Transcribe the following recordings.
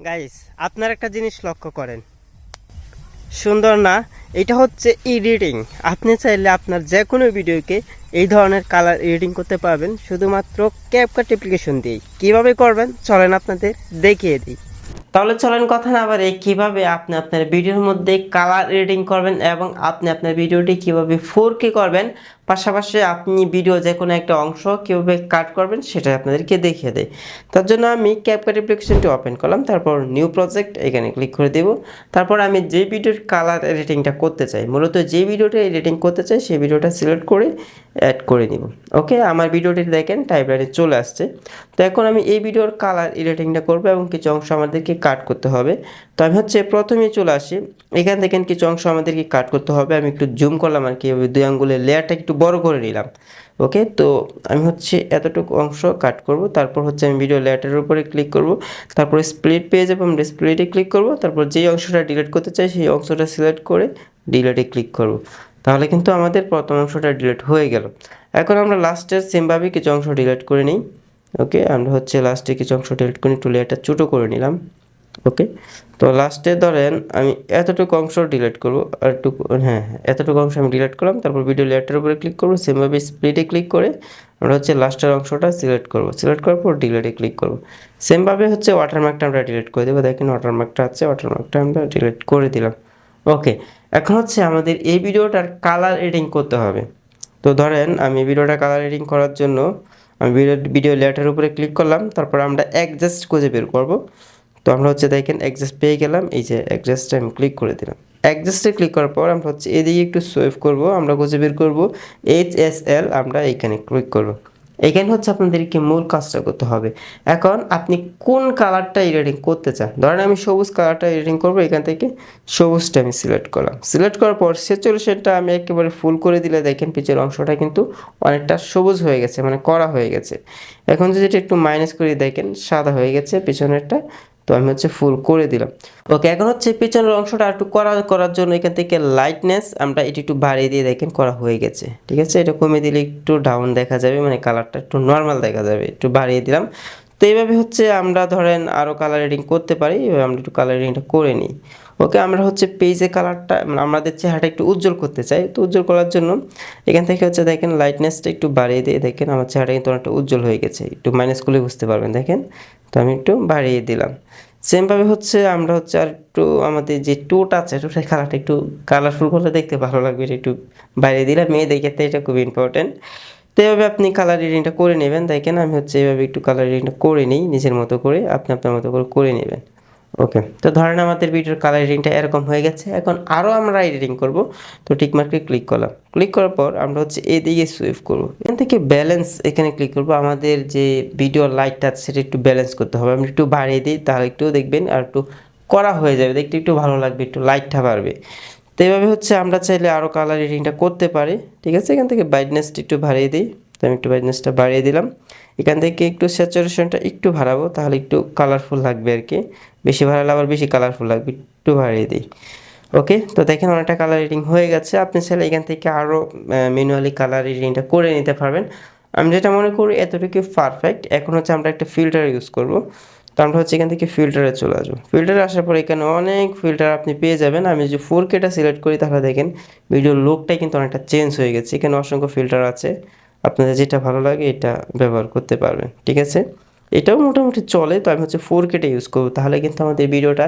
Guys আপনার একটা জিনিস লক্ষ্য করেন। সুন্দর না? এটা হচ্ছে এডিটিং আপনি চাইলে আপনার যে কোনো ভিডিওকে এই ধরনের কালার এডিটিং করতে পারবেন, শুধুমাত্র ক্যাপকাট অ্যাপ্লিকেশন দিয়েই। কীভাবে করবেন? চলেন আপনাদের দেখিয়ে দিই। তাহলে চলেন কথা না বাড়ে কীভাবে আপনি আপনার ভিডিওর মধ্যে কালার এডিটিং করবেন এবং আপনি আপনার ভিডিওটি কীভাবে ফোর কে করবেন, পাশাপাশি আপনি ভিডিও যে কোনো একটা অংশ কীভাবে কাট করবেন সেটা আপনাদেরকে দেখিয়ে দেয় তার জন্য আমি ক্যাপকাট অ্যাপ্লিকেশনটি ওপেন করলাম, তারপর নিউ প্রজেক্ট এখানে ক্লিক করে দেব। তারপর আমি যে ভিডিওর কালার এডিটিংটা করতে চাই, মূলত যে ভিডিওটা এডিটিং করতে চাই, সেই ভিডিওটা সিলেক্ট করে অ্যাড করে নিব। ওকে আমার ভিডিওটি দেখেন টাইপলাইনে চলে আসছে। তো এখন আমি এই ভিডিওর কালার এডিটিংটা করব এবং কিছু অংশ আমাদেরকে কাট করতে হবে। তো আমি হচ্ছে প্রথমে চলে আসি। এখান থেকে কিছু অংশ আমাদেরকে কাট করতে হবে। আমি একটু জুম করলাম আর কি দুই আঙ্গুলের লেয়ারটা একটু বড় করে নিলাম। ওকে তো আমি হচ্ছে এতটুকু অংশ কাট করব। তারপর হচ্ছে আমি ভিডিও লেয়ারটার উপরে ক্লিক করব। তারপরে স্প্লিট পেয়ে যাব আমরা স্প্লিটে ক্লিক করব। তারপর যেই অংশটা ডিলিট করতে চাই, সেই অংশটা সিলেক্ট করে ডিলিটে ক্লিক করব। তাহলে কিন্তু আমাদের প্রথম অংশটা ডিলেট হয়ে গেল। এখন আমরা লাস্টের সেমভাবে কিছু অংশ ডিলেট করে নিই। ওকে আমরা হচ্ছে লাস্টে কিছু অংশ ডিলিট করে একটু লেয়ারটা ছোটো করে নিলাম। ওকে তো লাস্টে ধরেন আমি এতটুকু অংশ ডিলিট করব আর হ্যাঁ হ্যাঁ, এতটুকু অংশ আমি ডিলিট করলাম তারপর ভিডিও লেয়ারটার উপরে ক্লিক করব সেমভাবে স্প্লিটে ক্লিক করে আমরা হচ্ছে লাস্টের অংশটা সিলেক্ট করব। সিলেক্ট করার পর ডিলিটে ক্লিক করব। সেমভাবে হচ্ছে ওয়াটারমার্কটা আমরা ডিলিট করে দেবো। দেখেন ওয়াটারমার্কটা আছে ওয়াটারমার্কটা আমরা ডিলিট করে দিলাম। ওকে এখন হচ্ছে আমাদের এই ভিডিওটার কালার এডিং করতে হবে। তো ধরেন আমি ভিডিওটা কালার এডিং করার জন্য আমি ভিডিও ভিডিও লেয়ারটার উপরে ক্লিক করলাম, তারপর আমরা অ্যাডজাস্ট খুঁজে বের করব। তো আমরা হচ্ছে দেখেন অ্যাডজাস্ট পেয়ে গেলাম, এই যে অ্যাডজাস্টে আমি ক্লিক করে দিলাম। অ্যাডজাস্টে ক্লিক করার পর আমরা হচ্ছে এদিকে একটু সোয়েভ করব, আমরা খুঁজে বের করব এইচ এস এল আমরা এইখানে ক্লিক করব। এখানে হচ্ছে আপনাদেরকে মূল কাজটা করতে হবে। এখন আপনি কোন কালারটা এডিটিং করতে চান? ধরেন আমি সবুজ কালারটা এডিটিং করব, এখান থেকে সবুজটা আমি সিলেক্ট করলাম। সিলেক্ট করার পর সেচুরেশনটা আমি একেবারে ফুল করে দিলে দেখেন পিছের অংশটা কিন্তু অনেকটা সবুজ হয়ে গেছে মানে করা হয়ে গেছে। এখন যদি একটু মাইনাস করে দেখেন, সাদা হয়ে গেছে, পিছনেরটা তো আমি হচ্ছে ফুল করে দিলাম। ওকে এখন হচ্ছে পিছনের অংশটা একটু করা, করার জন্য এখান থেকে লাইটনেস আমরা এটি একটু বাড়িয়ে দিয়ে দেখেন করা হয়ে গেছে। ঠিক আছে? এটা কমিয়ে দিলে একটু ডাউন দেখা যাবে মানে কালারটা একটু নর্মাল দেখা যাবে। একটু বাড়িয়ে দিলাম। তো এইভাবে হচ্ছে আমরা ধরেন আরও কালার রেডিং করতে পারি, এভাবে আমরা একটু কালার রেডিংটা করে নিই। ওকে আমরা হচ্ছে পেজে কালারটা মানে আমাদের চেহারাটা একটু উজ্জ্বল করতে চাই। তো উজ্জ্বল করার জন্য এখান থেকে হচ্ছে দেখেন লাইটনেসটা একটু বাড়িয়ে দিয়ে দেখেন আমার চেহারাটা কিন্তু অনেকটা উজ্জ্বল হয়ে গেছে। একটু মাইনাস করলে বুঝতে পারবেন দেখেন। তো আমি একটু বাড়িয়ে দিলাম। সেমভাবে হচ্ছে আমরা হচ্ছে আর একটু আমাদের যে টোটা আছে, টোটার কালারটা একটু কালারফুল করলে দেখতে ভালো লাগবে, এটা একটু বাইরে দিলাম। মেয়ে দেখে এটা খুব ইম্পর্টেন্ট তো এভাবে আপনি কালার রিডিংটা করে নেবেন। দেখেন আমি হচ্ছে এভাবে একটু কালার রিডিংটা করে নিই, নিজের মতো করে, আপনি আপনার মতো করে করে নেবেন। ওকে তো ধরেন আমাদের ভিডিওর কালার রিডিংটা এরকম হয়ে গেছে। এখন আরও আমরা এডিটিং করব। তো টিকমার্কে ক্লিক করলাম। ক্লিক করার পর আমরা হচ্ছে এদিকে সুইফ করব। এখান থেকে ব্যালেন্স এখানে ক্লিক করব। আমাদের যে ভিডিও লাইটটা আছে, সেটা একটু ব্যালেন্স করতে হবে। আমরা একটু বাড়িয়ে দিই, তাহলে একটু দেখবেন আর একটু করা হয়ে যাবে। দেখতে একটু ভালো লাগবে, একটু লাইটটা বাড়বে। তো এইভাবে হচ্ছে আমরা চাইলে আরও কালার এডিটিংটা করতে পারি। ঠিক আছে? এখান থেকে ব্রাইটনেসটা একটু বাড়িয়ে দিই। তো আমি একটু ব্রাইটনেসটা বাড়িয়ে দিলাম। এখান থেকে একটু স্যাচুরেশনটা একটু বাড়াবো, তাহলে একটু কালারফুল লাগবে আর কি। বেশি বাড়ালে আবার বেশি কালারফুল লাগবে, একটু বাড়িয়ে দিই। ওকে? তো দেখেন অনেকটা কালার রেডিং হয়ে গেছে। আপনি চাইলে এখান থেকে আরও ম্যানুয়ালি কালার রেডিংটা করে নিতে পারবেন। আমি যেটা মনে করি এতটুকু পারফেক্ট এখন হচ্ছে আমরা একটা ফিল্টার ইউজ করব। তো আমরা হচ্ছে এখান থেকে ফিল্টারে চলে আসব। ফিল্টারে আসার পর এখানে অনেক ফিল্টার আপনি পেয়ে যাবেন। আমি যদি ফোর কেটা সিলেক্ট করি, তাহলে দেখেন ভিডিওর লুকটাই কিন্তু অনেকটা চেঞ্জ হয়ে গেছে। এখানে অসংখ্য ফিল্টার আছে। আপনাদের যেটা ভালো লাগে, এটা ব্যবহার করতে পারবেন। ঠিক আছে? এটাও মোটামুটি চলে, তো আমি হচ্ছে ফোর কেটে ইউজ করব। তাহলে কিন্তু আমাদের ভিডিওটা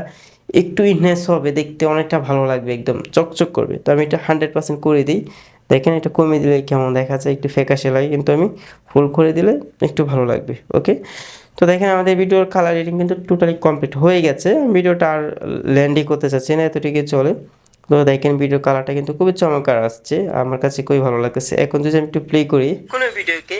একটু ইনহেস হবে, দেখতে অনেকটা ভালো লাগবে, একদম চকচক করবে। তো আমি এটা হান্ড্রেড পার্সেন্ট করে দিই। দেখেন এটা কমিয়ে দিলে কেমন দেখা যায় একটু ফ্যাকাশে লাগে, কিন্তু আমি ফুল করে দিলে একটু ভালো লাগবে। ওকে তো দেখেন আমাদের ভিডিওর কালার এডিটিং কিন্তু টোটালি কমপ্লিট হয়ে গেছে। ভিডিওটা আর ল্যান্ডই করতে চাচ্ছি না এতটুকু চলে। তো দেখেন ভিডিও কালারটা কিন্তু খুবই চমৎকার আসছে আমার কাছে খুবই ভালো লাগতেছে। এখন যদি আমি একটু প্লে করি কোনো ভিডিওকে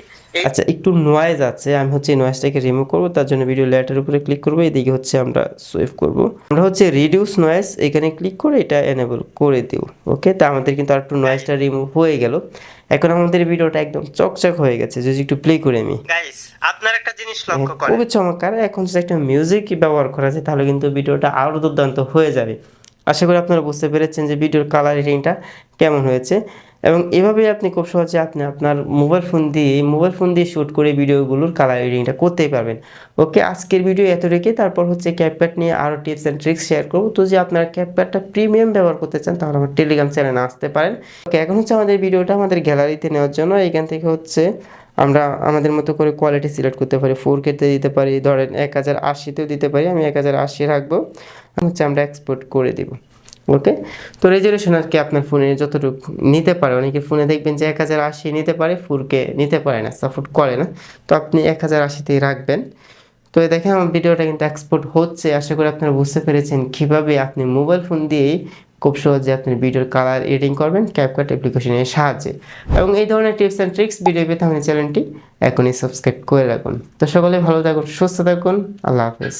আচ্ছা একটু নয়েজ আছে আমি হচ্ছে নয়েজটাকে রিমুভ করব তার জন্য ভিডিও লেটার উপরে ক্লিক করব এদিকে হচ্ছে আমরা সেভ করব। আমরা হচ্ছে রিডিউস নয়েজ এখানে ক্লিক করে এটা এনেবল করে দিও ওকে তা আমাদের কিন্তু আর একটু নয়েজটা রিমুভ হয়ে গেল। এখন আমাদের ভিডিওটা একদম চকচক হয়ে গেছে যদি একটু প্লে করে আমি। আপনার একটা জিনিস লক্ষ্য করেন। খুবই চমৎকার এখন যদি একটা মিউজিক ব্যবহার করা যায় তাহলে কিন্তু ভিডিওটা আরও দুর্দান্ত হয়ে যাবে। আশা করি আপনারা বুঝতে পেরেছেন যে ভিডিওর কালার রেটিংটা কেমন হয়েছে। এবং এভাবে আপনি খুব সহজে আপনি আপনার মোবাইল ফোন দিয়ে মোবাইল ফোন দিয়ে শ্যুট করে ভিডিওগুলোর কালার এডিটিংটা করতেই পারবেন। ওকে, আজকের ভিডিও এত রেখে তারপর হচ্ছে ক্যাপকাট নিয়ে আরও টিপস অ্যান্ড ট্রিক্স শেয়ার করব। তো যে আপনার ক্যাপকাটটা প্রিমিয়াম ব্যবহার করতে চান, তাহলে আমার টেলিগ্রাম চ্যানেলে আসতে পারেন। ওকে, এখন হচ্ছে আমাদের ভিডিওটা আমাদের গ্যালারিতে নেওয়ার জন্য। এখান থেকে হচ্ছে আমরা আমাদের মতো করে কোয়ালিটি সিলেক্ট করতে পারি ফোর কেতে দিতে পারি, ধরেন এক হাজার আশিতেও দিতে পারি, আমি এক হাজার আশি রাখব হচ্ছে আমরা এক্সপোর্ট করে দিব ওকে তো রেজলিউশন আর কি আপনার ফোনে যতটুকু নিতে পারে, অনেকে ফোনে দেখবেন যে এক হাজার আশি নিতে পারে ফোরকে নিতে পারে না সাপোর্ট করে না, তো আপনি এক হাজার আশিতেই রাখবেন। তো দেখেন আমার ভিডিওটা কিন্তু এক্সপোর্ট হচ্ছে। আশা করি আপনারা বুঝতে পেরেছেন কীভাবে আপনি মোবাইল ফোন দিয়েই খুব সহজে আপনি ভিডিওর কালার এডিটিং করবেন ক্যাপকাট অ্যাপ্লিকেশনের সাহায্যে। এবং এই ধরনের টিপস অ্যান্ড ট্রিক্স ভিডিও পেতে আমাদের চ্যানেলটি এখনই সাবস্ক্রাইব করে রাখুন। তো সকলে ভালো থাকুন, সুস্থ থাকুন। আল্লাহ হাফেজ।